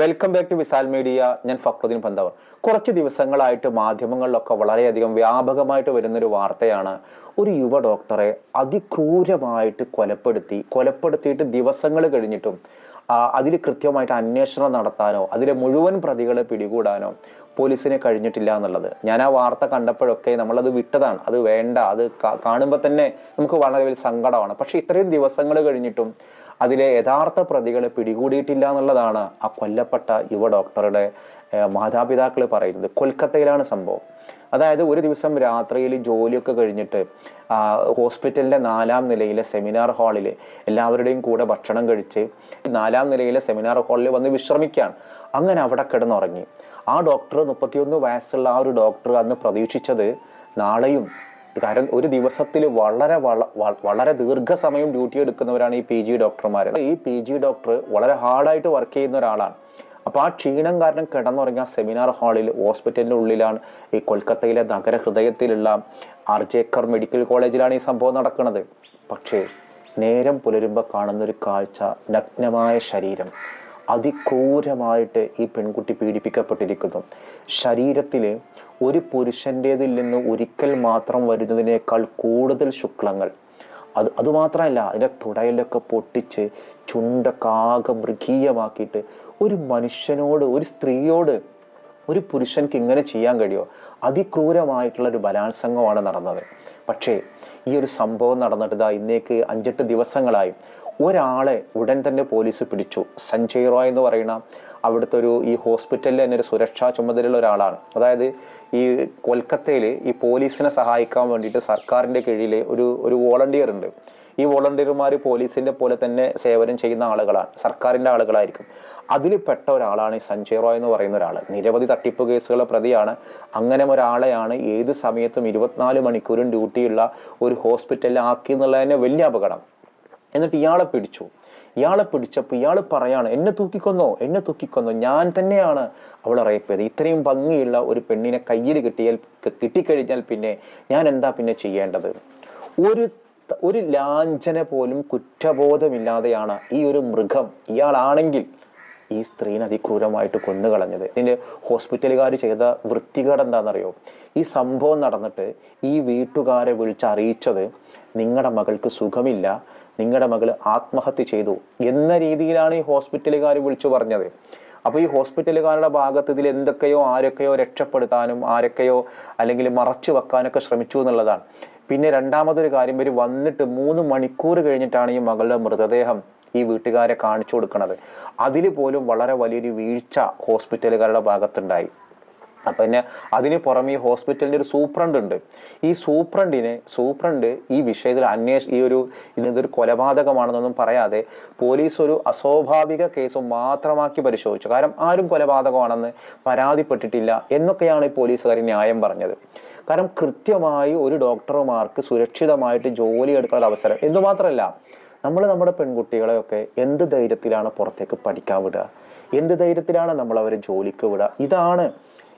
Welcome back to Vishal media ഞാൻ ഫക്രുദ്ദീൻ പന്തവർ. കുറച്ച് ദിവസങ്ങളായിട്ട് മാധ്യമങ്ങളിലൊക്കെ വളരെയധികം വ്യാപകമായിട്ട് വരുന്നൊരു വാർത്തയാണ്. ഒരു യുവ ഡോക്ടറെ അതിക്രൂരമായിട്ട് കൊലപ്പെടുത്തി കൊലപ്പെടുത്തിയിട്ട് ദിവസങ്ങൾ കഴിഞ്ഞിട്ടും അതിൽ കൃത്യമായിട്ട് അന്വേഷണം നടത്താനോ അതിലെ മുഴുവൻ പ്രതികളെ പിടികൂടാനോ പോലീസിനെ കഴിഞ്ഞിട്ടില്ല എന്നുള്ളത്. ഞാൻ ആ വാർത്ത കണ്ടപ്പോഴൊക്കെ നമ്മളത് വിട്ടതാണ്. അത് വേണ്ട. അത് കാണുമ്പോൾ തന്നെ നമുക്ക് വളരെ വലിയ സങ്കടമാണ്. പക്ഷെ ഇത്രയും ദിവസങ്ങൾ കഴിഞ്ഞിട്ടും അതിലെ യഥാർത്ഥ പ്രതികളെ പിടികൂടിയിട്ടില്ല എന്നുള്ളതാണ് ആ കൊല്ലപ്പെട്ട യുവ ഡോക്ടറുടെ മാതാപിതാക്കൾ പറയുന്നത്. കൊൽക്കത്തയിലാണ് സംഭവം. അതായത് ഒരു ദിവസം രാത്രിയിൽ ജോലിയൊക്കെ കഴിഞ്ഞിട്ട് ഹോസ്പിറ്റലിന്റെ നാലാം നിലയിലെ സെമിനാർ ഹാളിൽ എല്ലാവരുടെയും കൂടെ ഭക്ഷണം കഴിച്ച് നാലാം നിലയിലെ സെമിനാർ ഹാളിൽ വന്ന് വിശ്രമിക്കുകയാണ് അങ്ങനെ അവിടെ കിടന്നുറങ്ങി. ആ ഡോക്ടർ മുപ്പത്തിയൊന്ന് വയസ്സുള്ള ആ ഒരു ഡോക്ടർ അന്ന് പ്രതീക്ഷിച്ചത് നാളെയും കാരണം ഒരു ദിവസത്തിൽ വളരെ വളരെ ദീർഘസമയം ഡ്യൂട്ടി എടുക്കുന്നവരാണ് ഈ പി ജി ഡോക്ടർമാർ ഈ പി ജി ഡോക്ടർ വളരെ ഹാർഡായിട്ട് വർക്ക് ചെയ്യുന്ന ഒരാളാണ്. അപ്പോൾ ആ ക്ഷീണം കാരണം കിടന്നുറങ്ങിയ സെമിനാർ ഹാളിൽ ഹോസ്പിറ്റലിന്റെ ഉള്ളിലാണ് ഈ കൊൽക്കത്തയിലെ നഗര നഗരഹൃദയത്തിലുള്ള ആർജേക്കർ മെഡിക്കൽ കോളേജിലാണ് ഈ സംഭവം നടക്കുന്നത്. പക്ഷേ നേരം പുലരുമ്പോൾ കാണുന്നൊരു കാഴ്ച നഗ്നമായ ശരീരം. അതിക്രൂരമായിട്ട് ഈ പെൺകുട്ടി പീഡിപ്പിക്കപ്പെട്ടിരിക്കുന്നു. ശരീരത്തിൽ ഒരു പുരുഷന്റേതിൽ നിന്ന് ഒരിക്കൽ മാത്രം വരുന്നതിനേക്കാൾ കൂടുതൽ ശുക്ലങ്ങൾ. അത് അതുമാത്രമല്ല അതിന്റെ തുടയിലൊക്കെ പൊട്ടിച്ച് ചുണ്ടൊക്കെ ആകെ മൃഗീയമാക്കിയിട്ട് ഒരു മനുഷ്യനോട് ഒരു സ്ത്രീയോട് ഒരു പുരുഷൻക്ക് ഇങ്ങനെ ചെയ്യാൻ കഴിയുമോ അതിക്രൂരമായിട്ടുള്ള ഒരു ബലാത്സംഗമാണ് നടന്നത്. പക്ഷേ ഈ ഒരു സംഭവം നടന്നിട്ട് ഇതാ ഇന്നേക്ക് അഞ്ചെട്ട് ദിവസങ്ങളായി. ഒരാളെ ഉടൻ തന്നെ പോലീസ് പിടിച്ചു. സഞ്ജയ് റോയ് എന്ന് പറയുന്ന അവിടുത്തെ ഒരു ഈ ഹോസ്പിറ്റലിൽ തന്നെ ഒരു സുരക്ഷാ ചുമതലയുള്ള ഒരാളാണ്. അതായത് ഈ കൊൽക്കത്തയിൽ ഈ പോലീസിനെ സഹായിക്കാൻ വേണ്ടിയിട്ട് സർക്കാരിന്റെ കീഴിൽ ഒരു ഒരു വോളണ്ടിയർ ഉണ്ട്. ഈ വോളണ്ടിയർമാർ പോലീസിന്റെ പോലെ തന്നെ സേവനം ചെയ്യുന്ന ആളുകളാണ്. സർക്കാരിന്റെ ആളുകളായിരിക്കും. അതിൽ പെട്ട ഒരാളാണ് ഈ സഞ്ജയ് റോയ് എന്ന് പറയുന്ന ഒരാൾ നിരവധി തട്ടിപ്പ് കേസുകളെ പ്രതിയാണ്. അങ്ങനെ ഒരാളെയാണ് ഏത് സമയത്തും ഇരുപത്തിനാല് മണിക്കൂറും ഡ്യൂട്ടിയുള്ള ഒരു ഹോസ്പിറ്റലിൽ ആക്കി എന്നുള്ളതിനെ വലിയ അപകടം. എന്നിട്ട് ഇയാളെ പിടിച്ചു. ഇയാളെ പിടിച്ചപ്പോൾ ഇയാൾ പറയാണ് എന്നെ തൂക്കിക്കൊന്നോ? എന്നെ തൂക്കിക്കൊന്നോ? ഞാൻ തന്നെയാണ്. അവളെ റേപ്പ് ചെയ്തത് ഇത്രയും ഭംഗിയുള്ള ഒരു പെണ്ണിനെ കയ്യിൽ കിട്ടിയാൽ കിട്ടിക്കഴിഞ്ഞാൽ പിന്നെ ഞാൻ എന്താ പിന്നെ ചെയ്യേണ്ടത്? ഒരു ഒരു ലാഞ്ചന പോലും കുറ്റബോധമില്ലാതെയാണ് ഈ ഒരു മൃഗം ഇയാളാണെങ്കിൽ ഈ സ്ത്രീനെ അതിക്രൂരമായിട്ട് കൊന്നുകളഞ്ഞത്. ഇതിന്റെ ഹോസ്പിറ്റലുകാർ ചെയ്ത വൃത്തികേട് എന്താണെന്നറിയോ? ഈ സംഭവം നടന്നിട്ട് ഈ വീട്ടുകാരെ വിളിച്ചറിയിച്ചത് നിങ്ങളുടെ മകൾക്ക് സുഖമില്ല. നിങ്ങളുടെ മകൾ ആത്മഹത്യ ചെയ്തു. എന്ന രീതിയിലാണ് ഈ ഹോസ്പിറ്റലുകാർ വിളിച്ചു പറഞ്ഞത്. അപ്പോൾ ഈ ഹോസ്പിറ്റലുകാരുടെ ഭാഗത്ത് ഇതിൽ എന്തൊക്കെയോ ആരൊക്കെയോ രക്ഷപ്പെടുത്താനും ആരൊക്കെയോ അല്ലെങ്കിൽ മറച്ചു വെക്കാനൊക്കെ ശ്രമിച്ചു എന്നുള്ളതാണ്. പിന്നെ രണ്ടാമതൊരു കാര്യം ഇവർ വന്നിട്ട് മൂന്ന് മണിക്കൂർ കഴിഞ്ഞിട്ടാണ് ഈ മകളുടെ മൃതദേഹം ഈ വീട്ടുകാരെ കാണിച്ചു കൊടുക്കുന്നത് അതിൽ പോലും വളരെ വലിയൊരു വീഴ്ച ഹോസ്പിറ്റലുകാരുടെ ഭാഗത്തുണ്ടായി. അപ്പം പിന്നെ അതിന് പുറമെ ഈ ഹോസ്പിറ്റലിന്റെ ഒരു സൂപ്രണ്ട് ഉണ്ട്. ഈ സൂപ്രണ്ടിനെ സൂപ്രണ്ട് ഈ വിഷയത്തിൽ അന്വേഷ ഈ ഒരു ഇതൊരു കൊലപാതകമാണെന്നൊന്നും പറയാതെ പോലീസ് ഒരു അസ്വാഭാവിക കേസ് മാത്രമാക്കി പരിശോധിച്ചു. കാരണം ആരും കൊലപാതകമാണെന്ന് പരാതിപ്പെട്ടിട്ടില്ല എന്നൊക്കെയാണ് ഈ പോലീസുകാർ ന്യായം പറഞ്ഞത്. കാരണം കൃത്യമായി ഒരു ഡോക്ടർമാർക്ക് സുരക്ഷിതമായിട്ട് ജോലി എടുക്കാനുള്ള അവസരം എന്തുമാത്രമല്ല നമ്മൾ നമ്മുടെ പെൺകുട്ടികളെയൊക്കെ എന്ത് ധൈര്യത്തിലാണ് പുറത്തേക്ക് പഠിക്കാൻ വിടുക? എന്ത് ധൈര്യത്തിലാണ് നമ്മൾ അവരെ ജോലിക്ക് വിടുക? ഇതാണ്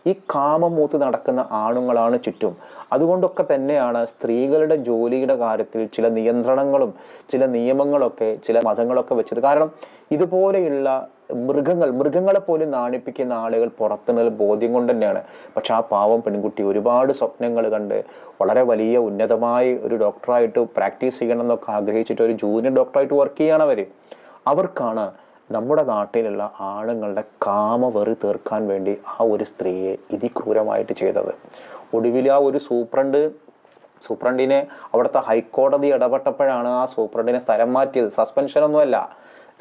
ഈ കാമം മൂത്ത് നടക്കുന്ന ആണുങ്ങളാണ് ചുറ്റും. അതുകൊണ്ടൊക്കെ തന്നെയാണ് സ്ത്രീകളുടെ ജോലിയുടെ കാര്യത്തിൽ ചില നിയന്ത്രണങ്ങളും ചില നിയമങ്ങളൊക്കെ ചില മതങ്ങളൊക്കെ വെച്ചത്. കാരണം ഇതുപോലെയുള്ള മൃഗങ്ങൾ മൃഗങ്ങളെ പോലും നാണിപ്പിക്കുന്ന ആളുകൾ പുറത്തുനിന്നുള്ള ബോധ്യം കൊണ്ട് തന്നെയാണ്. പക്ഷെ ആ പാവം പെൺകുട്ടി ഒരുപാട് സ്വപ്നങ്ങൾ കണ്ട് വളരെ വലിയ ഉന്നതമായി ഒരു ഡോക്ടറായിട്ട് പ്രാക്ടീസ് ചെയ്യണം എന്നൊക്കെ ആഗ്രഹിച്ചിട്ട് ഒരു ജൂനിയർ ഡോക്ടറായിട്ട് വർക്ക് ചെയ്യണവർ അവർ അവർക്കാണ് നമ്മുടെ നാട്ടിലുള്ള ആണുങ്ങളുടെ കാമവെറി തീർക്കാൻ വേണ്ടി ആ ഒരു സ്ത്രീയെ ഇതിക്രൂരമായിട്ട് ചെയ്തത്. ഒടുവിൽ ആ ഒരു സൂപ്രണ്ട് സൂപ്രണ്ടിനെ അവിടുത്തെ ഹൈക്കോടതി ഇടപെട്ടപ്പോഴാണ് ആ സൂപ്രണ്ടിനെ സ്ഥലം മാറ്റിയത്. സസ്പെൻഷനൊന്നുമല്ല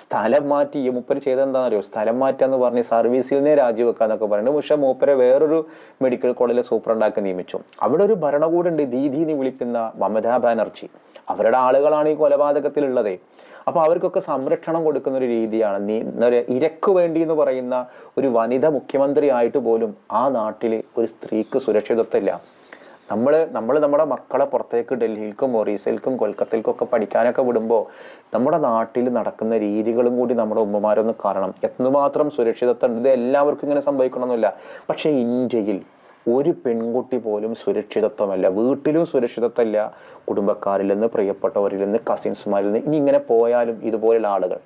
സ്ഥലം മാറ്റി ഈ മൂപ്പര് ചെയ്തെന്താണെന്ന് അറിയോ സ്ഥലം എന്ന് പറഞ്ഞ് സർവീസിൽ നിന്നേ രാജിവെക്കാന്നൊക്കെ പറയുന്നത്. പക്ഷെ മൂപ്പരെ വേറൊരു മെഡിക്കൽ കോളേജിലെ സൂപ്രണ്ടാക്കി നിയമിച്ചു. അവിടെ ഒരു ഭരണകൂടുണ്ട് ദീദി എന്ന് വിളിക്കുന്ന മമതാ ബാനർജി. അവരുടെ ആളുകളാണ് ഈ കൊലപാതകത്തിലുള്ളത്. അപ്പൊ അവർക്കൊക്കെ സംരക്ഷണം കൊടുക്കുന്ന ഒരു രീതിയാണ്. നീ ഇരക്ക് വേണ്ടി എന്ന് പറയുന്ന ഒരു വനിത മുഖ്യമന്ത്രി ആയിട്ട് പോലും ആ നാട്ടിൽ ഒരു സ്ത്രീക്ക് സുരക്ഷിതത്വമില്ല. നമ്മൾ നമ്മൾ നമ്മുടെ മക്കളെ പുറത്തേക്ക് ഡൽഹിയിൽക്കും ഒറീസയിൽക്കും കൊൽക്കത്തയിൽക്കും ഒക്കെ പഠിക്കാനൊക്കെ വിടുമ്പോൾ നമ്മുടെ നാട്ടിൽ നടക്കുന്ന രീതികളും കൂടി നമ്മുടെ ഉമ്മമാരൊന്ന് കാരണം എത്രമാത്രം സുരക്ഷിതത്വം ഇത് എല്ലാവർക്കും ഇങ്ങനെ സംഭവിക്കണമെന്നില്ല. പക്ഷേ ഇന്ത്യയിൽ ഒരു പെൺകുട്ടി പോലും സുരക്ഷിതത്വമല്ല. വീട്ടിലും സുരക്ഷിതത്വമല്ല. കുടുംബക്കാരിൽ നിന്ന് പ്രിയപ്പെട്ടവരിൽ നിന്ന് കസിൻസുമാരിൽ നിന്ന് ഇനി ഇങ്ങനെ പോയാലും ഇതുപോലെയുള്ള ആളുകൾ.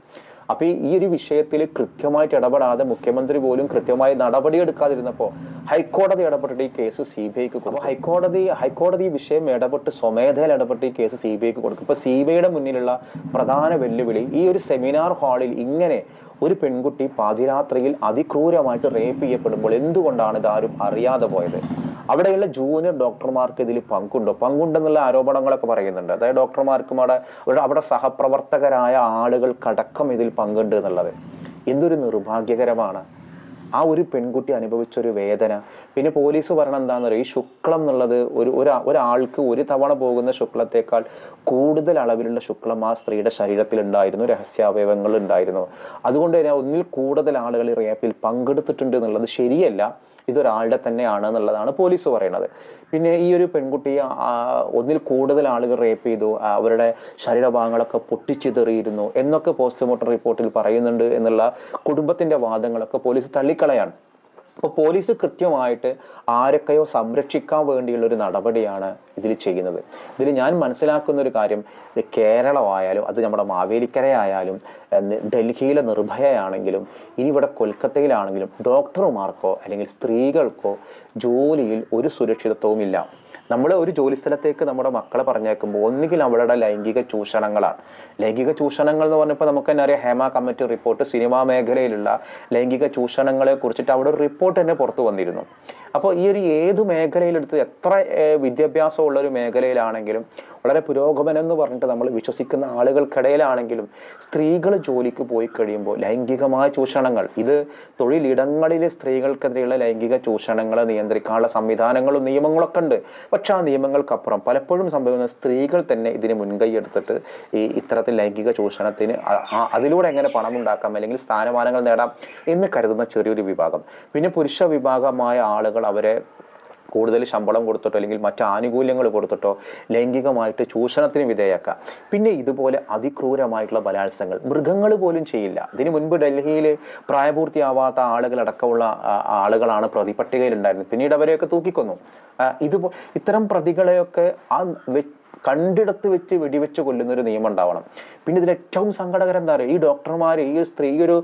അപ്പോൾ ഈ- ഒരു വിഷയത്തിൽ കൃത്യമായിട്ട് ഇടപെടാതെ മുഖ്യമന്ത്രി പോലും കൃത്യമായി നടപടിയെടുക്കാതിരുന്നപ്പോൾ ഹൈക്കോടതി ഇടപെട്ടിട്ട് ഈ കേസ് സി ബി ഐക്ക് കൊടുക്കും. ഹൈക്കോടതി ഹൈക്കോടതി വിഷയം ഇടപെട്ട് സ്വമേധയിൽ ഇടപെട്ട് ഈ കേസ് സി ബി ഐക്ക് കൊടുക്കും. ഇപ്പൊ സി ബി ഐയുടെ മുന്നിലുള്ള പ്രധാന വെല്ലുവിളി ഈ ഒരു സെമിനാർ ഹാളിൽ ഇങ്ങനെ ഒരു പെൺകുട്ടി പാതിരാത്രിയിൽ അതിക്രൂരമായിട്ട് റേപ്പ് ചെയ്യപ്പെടുമ്പോൾ എന്തുകൊണ്ടാണ് ഇതാരും അറിയാതെ പോയത്? അവിടെയുള്ള ജൂനിയർ ഡോക്ടർമാർക്ക് ഇതിൽ പങ്കുണ്ടോ? പങ്കുണ്ടെന്നുള്ള ആരോപണങ്ങളൊക്കെ പറയുന്നുണ്ട്. അതായത് ഡോക്ടർമാർക്കും അവിടെ അവിടെ സഹപ്രവർത്തകരായ ആളുകൾക്കടക്കം ഇതിൽ പങ്കുണ്ട് എന്നുള്ളത്. എന്തൊരു നിർഭാഗ്യകരമാണ്. ആ ഒരു പെൺകുട്ടി അനുഭവിച്ച ഒരു വേദന. പിന്നെ പോലീസ് പറഞ്ഞ എന്താണെന്ന് പറയുക ഈ ശുക്ലം എന്നുള്ളത് ഒരു ഒരാൾക്ക് ഒരു തവണ പോകുന്ന ശുക്ലത്തേക്കാൾ കൂടുതൽ അളവിലുള്ള ശുക്ലം ആ സ്ത്രീയുടെ ശരീരത്തിൽ ഉണ്ടായിരുന്നു. രഹസ്യാവയവങ്ങൾ ഉണ്ടായിരുന്നു. അതുകൊണ്ട് തന്നെ ഒന്നിൽ കൂടുതൽ ആളുകൾ റേപ്പിൽ പങ്കെടുത്തിട്ടുണ്ട് എന്നുള്ളത് ശരിയല്ല. ഇതൊരാളുടെ തന്നെയാണ് എന്നുള്ളതാണ് പോലീസ് പറയുന്നത് പിന്നെ ഈ ഒരു പെൺകുട്ടിയെ ഒന്നിൽ കൂടുതൽ ആളുകൾ റേപ്പ് ചെയ്തു അവരുടെ ശരീരഭാഗങ്ങളൊക്കെ പൊട്ടിച്ചിതെറിയിരുന്നു എന്നൊക്കെ പോസ്റ്റ്മോർട്ടം റിപ്പോർട്ടിൽ പറയുന്നുണ്ട് എന്നുള്ള കുടുംബത്തിന്റെ വാദങ്ങളൊക്കെ പോലീസ് തള്ളിക്കളയാണ്. അപ്പോൾ പോലീസ് കൃത്യമായിട്ട് ആരൊക്കെയോ സംരക്ഷിക്കാൻ വേണ്ടിയുള്ള ഒരു നടപടിയാണ് ഇതിൽ ചെയ്യുന്നത്. ഇതിൽ ഞാൻ മനസ്സിലാക്കുന്ന ഒരു കാര്യം കേരളമായാലും അത് നമ്മുടെ മാവേലിക്കരയായാലും ഡൽഹിയിലെ നിർഭയയാണെങ്കിലും ഇനി ഇവിടെ കൊൽക്കത്തയിലാണെങ്കിലും ഡോക്ടർമാർക്കോ അല്ലെങ്കിൽ സ്ത്രീകൾക്കോ ജോലിയിൽ ഒരു സുരക്ഷിതത്വവും ഇല്ല. നമ്മൾ ഒരു ജോലി സ്ഥലത്തേക്ക് നമ്മുടെ മക്കളെ പറഞ്ഞേക്കുമ്പോൾ ഒന്നുകിൽ അവരുടെ ലൈംഗിക ചൂഷണങ്ങളാണ്. ലൈംഗിക ചൂഷണങ്ങൾ എന്ന് പറഞ്ഞപ്പോൾ നമുക്ക് തന്നെ അറിയാം ഹേമ കമ്മിറ്റി റിപ്പോർട്ട് സിനിമാ മേഖലയിലുള്ള ലൈംഗിക ചൂഷണങ്ങളെ കുറിച്ചിട്ട് അവിടെ ഒരു റിപ്പോർട്ട് തന്നെ പുറത്തു വന്നിരുന്നു. അപ്പോൾ ഈ ഒരു ഏത് മേഖലയിലെടുത്ത് എത്ര വിദ്യാഭ്യാസമുള്ള ഒരു മേഖലയിലാണെങ്കിലും വളരെ പുരോഗമനം എന്ന് പറഞ്ഞിട്ട് നമ്മൾ വിശ്വസിക്കുന്ന ആളുകൾക്കിടയിലാണെങ്കിലും സ്ത്രീകൾ ജോലിക്ക് പോയി കഴിയുമ്പോൾ ലൈംഗികമായ ചൂഷണങ്ങൾ ഇത് തൊഴിലിടങ്ങളിലെ സ്ത്രീകൾക്കെതിരെയുള്ള ലൈംഗിക ചൂഷണങ്ങളെ നിയന്ത്രിക്കാനുള്ള സംവിധാനങ്ങളും നിയമങ്ങളൊക്കെ ഉണ്ട്. പക്ഷെ ആ നിയമങ്ങൾക്കപ്പുറം പലപ്പോഴും സംഭവിക്കുന്ന സ്ത്രീകൾ തന്നെ ഇതിന് മുൻകൈ എടുത്തിട്ട് ഈ ഇത്തരത്തിൽ ലൈംഗിക ചൂഷണത്തിന് അതിലൂടെ എങ്ങനെ പണം ഉണ്ടാക്കാം അല്ലെങ്കിൽ സ്ഥാനമാനങ്ങൾ നേടാം എന്ന് കരുതുന്ന ചെറിയൊരു വിഭാഗം. പിന്നെ പുരുഷ വിഭാഗമായ ആളുകൾ അവരെ കൂടുതൽ ശമ്പളം കൊടുത്തിട്ടോ അല്ലെങ്കിൽ മറ്റ് ആനുകൂല്യങ്ങൾ കൊടുത്തിട്ടോ ലൈംഗികമായിട്ട് ചൂഷണത്തിന് വിധേയക്കാം. പിന്നെ ഇതുപോലെ അതിക്രൂരമായിട്ടുള്ള ബലാത്സംഗങ്ങൾ മൃഗങ്ങൾ പോലും ചെയ്യില്ല. ഇതിനു മുൻപ് ഡൽഹിയിൽ പ്രായപൂർത്തിയാവാത്ത ആളുകളടക്കമുള്ള ആളുകളാണ് പ്രതി ആളുകളാണ് പ്രതിപട്ടികയിലുണ്ടായിരുന്നത്. പിന്നീട് അവരെയൊക്കെ തൂക്കിക്കൊന്നു. ഇതുപോ ഇത്തരം പ്രതികളെയൊക്കെ ആ കണ്ടിടത്ത് വെച്ച് വെടിവെച്ച് കൊല്ലുന്ന ഒരു നിയമം ഉണ്ടാവണം. പിന്നെ ഇതിൽ ഏറ്റവും സങ്കടകരം എന്താ പറയുക ഈ ഡോക്ടർമാർ ഈ സ്ത്രീ ഒരു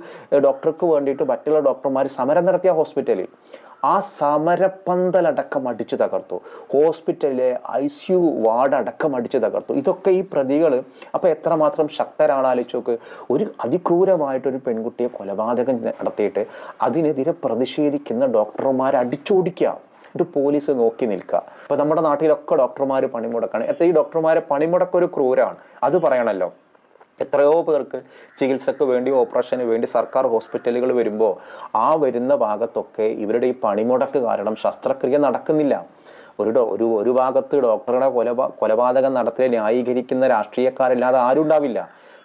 ഡോക്ടർക്ക് വേണ്ടിയിട്ട് മറ്റുള്ള ഡോക്ടർമാർ സമരം നടത്തിയ ഹോസ്പിറ്റലിൽ. ആ സമരപ്പന്തലടക്കം അടിച്ചു തകർത്തു. ഹോസ്പിറ്റലിലെ ഐ സി യു വാർഡ് അടക്കം അടിച്ചു തകർത്തു. ഇതൊക്കെ ഈ പ്രതികൾ അപ്പോൾ എത്രമാത്രം ശക്തരാണ് ആലോചിച്ചോക്ക് ഒരു അതിക്രൂരമായിട്ടൊരു പെൺകുട്ടിയെ കൊലപാതകം നടത്തിയിട്ട് അതിനെതിരെ പ്രതിഷേധിക്കുന്ന ഡോക്ടർമാരെ അടിച്ചോടിക്കുക. ഇത് പോലീസ് നോക്കി നിൽക്കുക. ഇപ്പൊ നമ്മുടെ നാട്ടിലൊക്കെ ഡോക്ടർമാർ പണിമുടക്കാണ്. എത്ര ഈ ഡോക്ടർമാരെ പണിമുടക്കൊരു ക്രൂരാണ്. അത് പറയണല്ലോ. എത്രയോ പേർക്ക് ചികിത്സക്ക് വേണ്ടി ഓപ്പറേഷന് വേണ്ടി സർക്കാർ ഹോസ്പിറ്റലുകൾ വരുമ്പോൾ ആ വരുന്ന ഭാഗത്തൊക്കെ ഇവരുടെ ഈ പണിമുടക്ക് കാരണം ശസ്ത്രക്രിയ നടക്കുന്നില്ല. ഒരു ഒരു ഒരു ഭാഗത്ത് ഡോക്ടറുടെ കൊലപാ കൊലപാതകം നടത്തിയ ന്യായീകരിക്കുന്ന രാഷ്ട്രീയക്കാരല്ലാതെ ആരും ഉണ്ടാവില്ല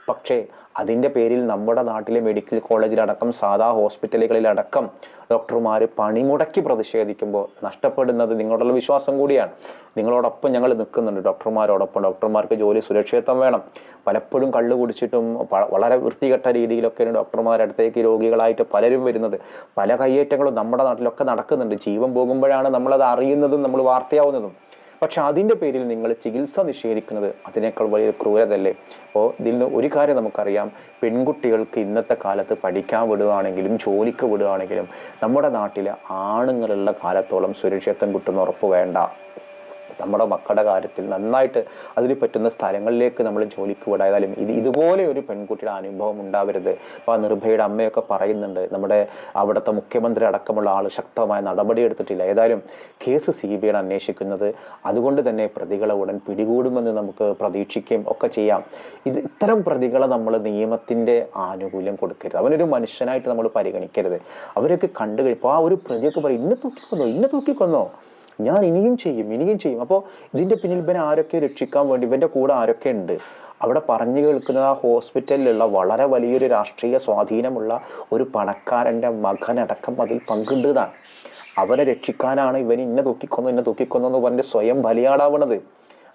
പക്ഷേ അതിന്റെ പേരിൽ നമ്മുടെ നാട്ടിലെ മെഡിക്കൽ കോളേജിലടക്കം സാധാ ഹോസ്പിറ്റലുകളിലടക്കം ഡോക്ടർമാർ പണിമുടക്കി പ്രതിഷേധിക്കുമ്പോൾ നഷ്ടപ്പെടുന്നത് നിങ്ങളുടെ വിശ്വാസം കൂടിയാണ്. നിങ്ങളോടൊപ്പം ഞങ്ങൾ നിൽക്കുന്നുണ്ട് ഡോക്ടർമാരോടൊപ്പം. ഡോക്ടർമാർക്ക് ജോലി സുരക്ഷിതത്വം വേണം. പലപ്പോഴും കള്ളു കുടിച്ചിട്ടും വളരെ വൃത്തികെട്ട രീതിയിലൊക്കെയാണ് ഡോക്ടർമാരുടെ അടുത്തേക്ക് രോഗികളായിട്ട് പലരും വരുന്നത്. പല കയ്യേറ്റങ്ങളും നമ്മുടെ നാട്ടിലൊക്കെ നടക്കുന്നുണ്ട്. ജീവൻ പോകുമ്പോഴാണ് നമ്മളത് അറിയുന്നതും നമ്മൾ വാർത്തയാവുന്നതും. പക്ഷെ അതിന്റെ പേരിൽ നിങ്ങൾ ചികിത്സ നിഷേധിക്കുന്നത് അതിനേക്കാൾ വലിയ ക്രൂരതല്ലേ അപ്പോൾ ഇതിൽ നിന്ന് ഒരു കാര്യം നമുക്കറിയാം. പെൺകുട്ടികൾക്ക് ഇന്നത്തെ കാലത്ത് പഠിക്കാൻ വിടുകയാണെങ്കിലും ജോലിക്ക് വിടുകയാണെങ്കിലും നമ്മുടെ നാട്ടിലെ ആണുങ്ങളുള്ള കാലത്തോളം സുരക്ഷിതത്വം കിട്ടുന്ന ഉറപ്പ് വേണ്ട. നമ്മുടെ മക്കളുടെ കാര്യത്തിൽ നന്നായിട്ട് അതിന് പറ്റുന്ന സ്ഥലങ്ങളിലേക്ക് നമ്മൾ ജോലിക്ക് വിടായാലും ഇത് ഇതുപോലെ ഒരു പെൺകുട്ടിയുടെ അനുഭവം ഉണ്ടാവരുത്. അപ്പോൾ ആ നിർഭയുടെ അമ്മയൊക്കെ പറയുന്നുണ്ട് നമ്മുടെ അവിടുത്തെ മുഖ്യമന്ത്രി അടക്കമുള്ള ആൾ ശക്തമായ നടപടി എടുത്തിട്ടില്ല. ഏതായാലും കേസ് സി ബി ഐ അന്വേഷിക്കുന്നത് അതുകൊണ്ട് തന്നെ പ്രതികളെ ഉടൻ പിടികൂടുമെന്ന് നമുക്ക് പ്രതീക്ഷിക്കുകയും ഒക്കെ ചെയ്യാം. ഇത് ഇത്തരം പ്രതികളെ നമ്മൾ നിയമത്തിന്റെ ആനുകൂല്യം കൊടുക്കരുത്. അവനൊരു മനുഷ്യനായിട്ട് നമ്മൾ പരിഗണിക്കരുത്. അവരൊക്കെ കണ്ടു കഴിയുമ്പോൾ ആ ഒരു പ്രതിയൊക്കെ പറയും ഇന്നെ തൂക്കിക്കൊന്നോ ഇന്നെ തൂക്കിക്കൊന്നോ? ഞാൻ ഇനിയും ചെയ്യും ഇനിയും ചെയ്യും. അപ്പോൾ ഇതിന്റെ പിന്നിൽ ഇവനെ ആരൊക്കെ രക്ഷിക്കാൻ വേണ്ടി ഇവന്റെ കൂടെ ആരൊക്കെ ഉണ്ട്? അവിടെ പറഞ്ഞു കേൾക്കുന്ന ആ ഹോസ്പിറ്റലിലുള്ള വളരെ വലിയൊരു രാഷ്ട്രീയ സ്വാധീനമുള്ള ഒരു പണക്കാരന്റെ മകനടക്കം അതിൽ പങ്കുണ്ട് എന്നാണ് അവനെ രക്ഷിക്കാനാണ് ഇവൻ ഇന്നെ തൂക്കിക്കൊന്നു ഇന്നെ തൂക്കിക്കൊന്നു എന്ന് പറഞ്ഞ് സ്വയം ബലിയാടാവണത്.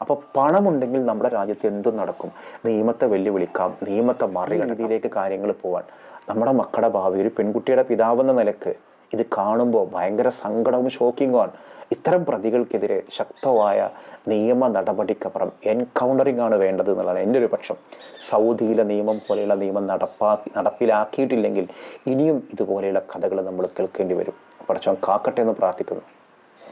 അപ്പൊ പണമുണ്ടെങ്കിൽ നമ്മുടെ രാജ്യത്ത് എന്തും നടക്കും? നിയമത്തെ വെല്ലുവിളിക്കാം നിയമത്തെ മറികടതിയിലേക്ക് കാര്യങ്ങൾ പോവാൻ. നമ്മുടെ മക്കളുടെ ഭാവി ഒരു പെൺകുട്ടിയുടെ പിതാവെന്ന നിലയ്ക്ക് ഇത് കാണുമ്പോൾ ഭയങ്കര സങ്കടവും ഷോക്കിങ്ങുമാണ് ഇത്തരം പ്രതികൾക്കെതിരെ ശക്തമായ നിയമ നടപടിക്കപ്പുറം എൻകൗണ്ടറിംഗ് ആണ് വേണ്ടത് എന്നുള്ളതാണ് എന്റെ ഒരു പക്ഷം. സൗദിയിലെ നിയമം പോലെയുള്ള നിയമം നടപ്പാ നടപ്പിലാക്കിയിട്ടില്ലെങ്കിൽ ഇനിയും ഇതുപോലെയുള്ള കഥകൾ നമ്മൾ കേൾക്കേണ്ടി വരും. പഠിച്ചവൻ കാക്കട്ടെ എന്ന് പ്രാർത്ഥിക്കുന്നു.